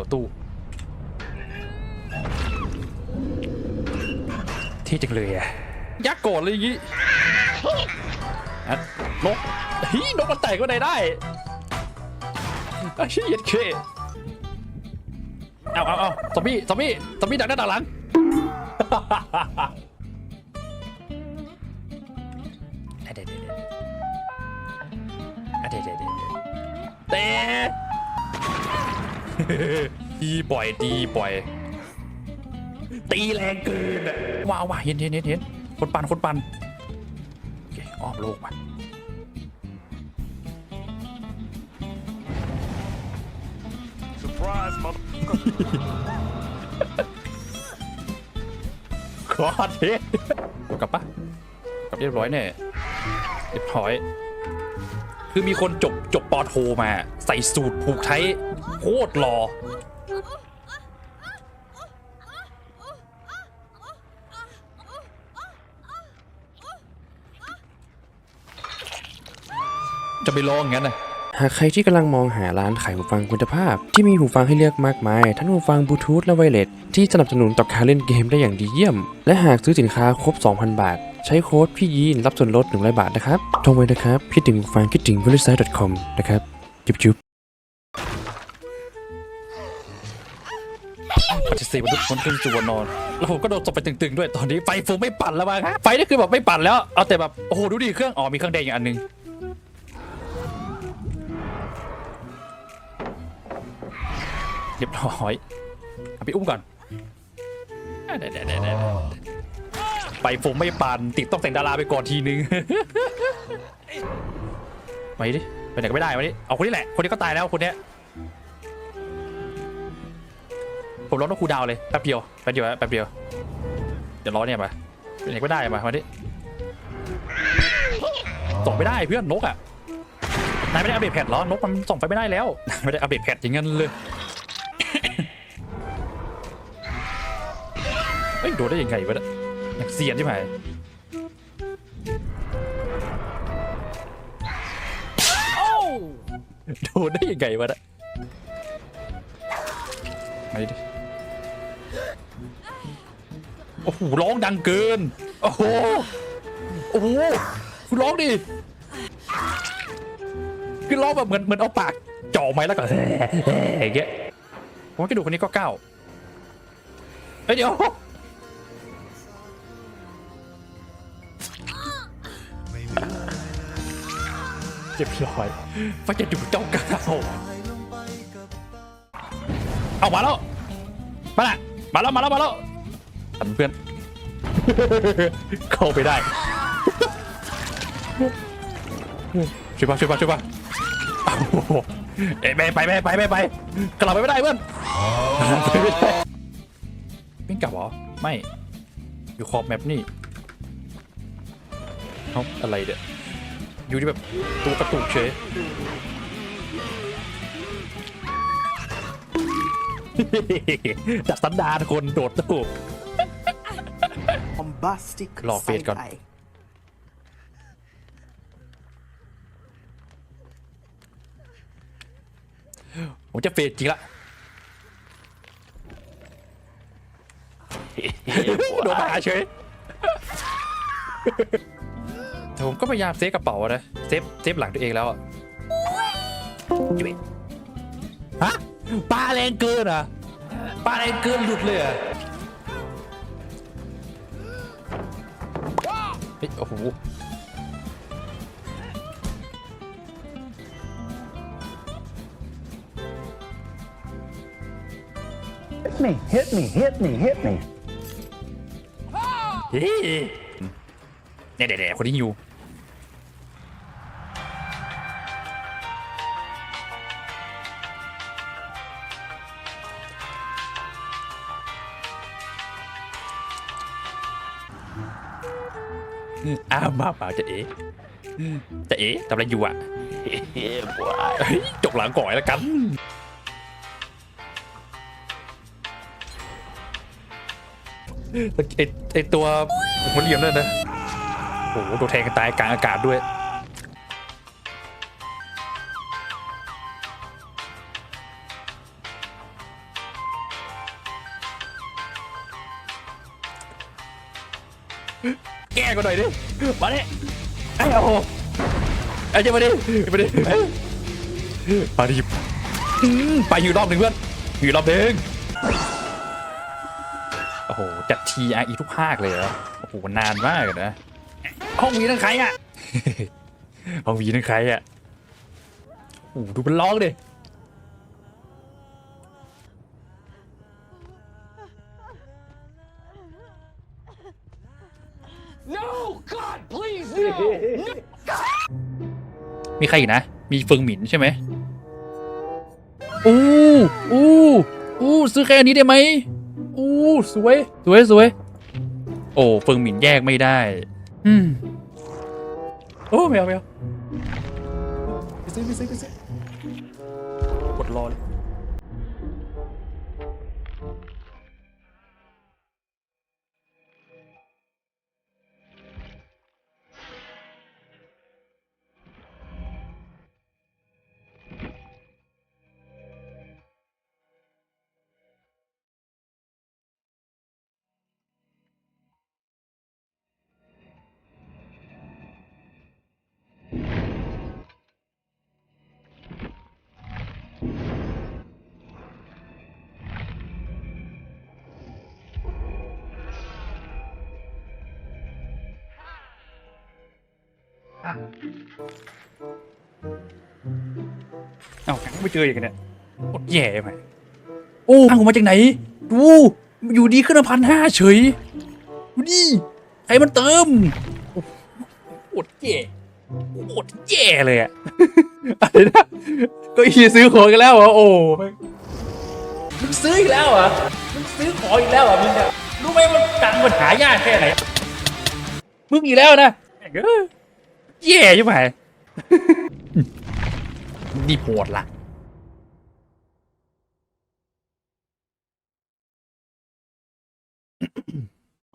ตัวตู้ ที่จังเลยอะยักษ์โกรธเลยอย่างงี้อะนกเฮ้ยนกมันแตกก็ได้ได้ไอ้เชี่ยเคเอาเอาเอาซอมบี้ซอมบี้ซอมบี้ดักหน้าดักหลังอะเดี๋ยวเดี๋ยวเดี๋ยวอะเดี๋ยวเดี๋ยวเดี๋ยวเตะ ดีปล่อยดีปล่อย ตีแรงเกินอะว้าวว้าเห็นเห็นเห็นเห็นคนปั่นคนปั่นโอเคอ้อมโลกมา Surprise, mother. ขอเทสกลับปะกลับเรียบร้อยแน่เรียบร้อย คือมีคนจบจบปอโทมา ใส่สูตรผูกไทยโคตรหล่อจะไปลองอย่างนั้นนะ หากใครที่กำลังมองหาร้านขายหูฟังคุณภาพ ที่มีหูฟังให้เลือกมากมาย ทั้งหูฟังบลูทูธและไวเลสที่สนับสนุนต่อการเล่นเกมได้อย่างดีเยี่ยม และหากซื้อสินค้าครบ 2,000 บาท ใช้โค้ดพี่ยีนรับส่วนลด100บาทนะครับทรไว้นะครับคิดถึงหูฟังคิดถึง v e r i s i t e c o m นะครับจุ๊บจุ๊บปฏิเสธมนุษย์คนขึ้นสู่วันอนแล้วผมก็โดนตบไปตึงๆด้วยตอนนี้ไฟฟูไม่ปั่นแล้วมั้งฮะไฟนี่คือแบบไม่ปั่นแล้วเอาแต่แบบโอ้โหดูดิเครื่องอ๋อมีเครื่องแดงอยู่อันหนึง เรียบร้อยเอาไปอุ้มก่อนเดี๋ยวไฟฟูไม่ปั่นติดต้องแต่งดาราไปก่อนทีนึงไปดิไปไหนก็ไม่ได้มาดิเอาคนนี้แหละ คนนี้ก็ตายแล้วคนนี้ผมรอต้องคูดาวเลยแป๊บเดียวแป๊บเดียวแป๊บเดียวเดี๋ยวรอเนี่ยมาเป็นก็ได้มามาดิส่งไม่ได้เพื่อนนกอะนายไม่ได้อัปเดตแพทหรอนกมันส่งไปไม่ได้แล้วไม่ได้อัปเดตแพทอย่างนั้นเลย โดนได้ยังไงวะเนี่ยอยากเซียนใช่ไหมโดนได้ยังไงวะเนี่ยมาดิโอ้โหร้องดังเกิน โอ้โห โอ้โหคุณร้องดิคือร้องแบบเหมือนเหมือนเอาปากจ่อไม้แล้วก็อย่างเงี้ยผมว่ากระดูกคนนี้ก็เก้าเอ้ยเดี๋ยว จ็บร้อยฟ้าจะดูเจ้าก้าเอามาแล้ว มาละมาแล้วมาแล้วมาแล้วทันเพื่อน เข้าไปได้ช่วยป่ะช่วยป่ะช่วยป่ะเอ้ยไปไปไปไปไปไปกลับไปไม่ได้เพื่อนไม่ได้วิ่งกลับเหรอ ไม่ อยู่ขอบแมปนี่เขาอะไรเด้อ อยู่ที่แบบตัวกระตุกเฉยจากสันดานคนโดดตู้ bombastic Lọ phết con. side-eye. ผมจะเฟดจริงละโดนมาหาเฉย แต่ผมก็พยายามเซฟกระเป๋านะเซฟเซฟหลังตัวเองแล้วอะจุ๊ยฮะปลาแรงเกินเหรอะปลาแรงเกินหลุดเลยเหรอะเฮ้ยโอ้โห Hit me, hit me, hit me, hit me. เฮ้ยเนี่ยเดี๋ยวๆคนนี้อยู่ อ้าวมาเปล่าจะเอ๋จะเอ๋ทำอะไรอยู่อะเฮ้ยจบหลังก่อยแล้วกันไอไอตัวมันเหลี่ยมนั่นนะโอ้โหตัวแทงกันตายกลางอากาศด้วย ก้กันหน่อยดิ มาดิไอ้โอ้โหไอ้เจ้ามาดิมาดิเอ้ยมาดิอืมไปอยู่รอบหนึ่งเพื่อนอยู่รอบหนึ่งโอ้โห จัดทีไอีทุกภาคเลยเหรอโอ้โห นานมากเลยนะ ห้องวีนั่นใครอะ ห้องวีนั่นใครอะ โอ้โหดูมันร้องดิ มีใครอีกนะ มีเฟิงหมินใช่ไหมอู้อู้อู้ซื้อแค่อันนี้ได้ไหมอู้สวย สวยสวย โอ้เฟิงหมินแยกไม่ได้ อืมโอ้ไม่เอาไม่เอาไปซื้อไปซื้อไปซื้อกดรอเลย เอาแข็งไม่เจออีกเนี่ยอดแย่ไหมโอ้ทางออกมาจากไหน ดู อยู่ดีขึ้นมาพันห้าเฉยดูดิใครมันเติมโอ้โหอดแย่อดแย่เลยอะอะไรนะก็อีซื้อของกันแล้วเหรอโอ้แม่งมึงซื้ออีกแล้วเหรอมึงซื้อของอีกแล้วเหรอมึงเนี่ยรู้ไหมมันตังค์มันหายากแค่ไหนมึงอีกแล้วนะแม่ง เอ้ยแย่ใช่ไหม นี่โหดละ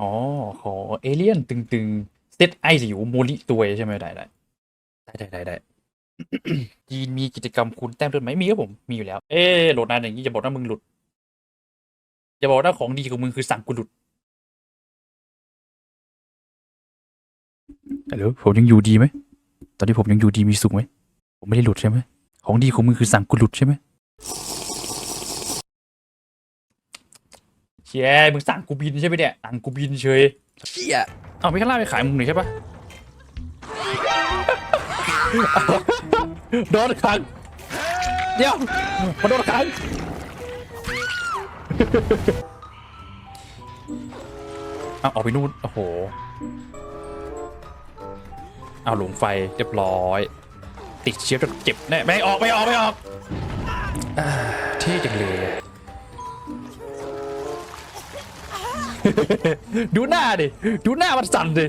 อ๋อ ขอเอเลี่ยนตึงๆ เซตไอสิวโมลิตัวใช่ไหมได้ได้ได้ได้ได้จีนมีกิจกรรมคุณแต้มเลือดไหมมีครับผม มีอยู่แล้ว เอ๊ะโหลดนานอย่างนี้จะบอกว่ามึงหลุด จะบอกว่าของดีของมึงคือสั่งกูหลุด ฮัลโหลผมยังอยู่ดีไหม ตอนนี้ผมยังอยู่ดีมีสุขไหม ผมไม่ได้หลุดใช่ไหม ของดีของมึงคือสั่งกูหลุดใช่ไหมเชี่ยมึงสั่งกูบินใช่ไหมเนี่ย สั่งกูบินเฉยเชี่ยเอาไม่ข้างล่างไปขายมึงหน่อยใช่ปะโดนขังเดี๋ยวมาโดนขังเอาออกไปนู่น โอ้โห เอาหลงไฟเรียบร้อย ติดเชื้อจนเจ็บแน่ไม่ออกไม่ออกไม่ออกอ่าเท่จังเลย ดูหน้าดิ ดูหน้ามันสั่นดิ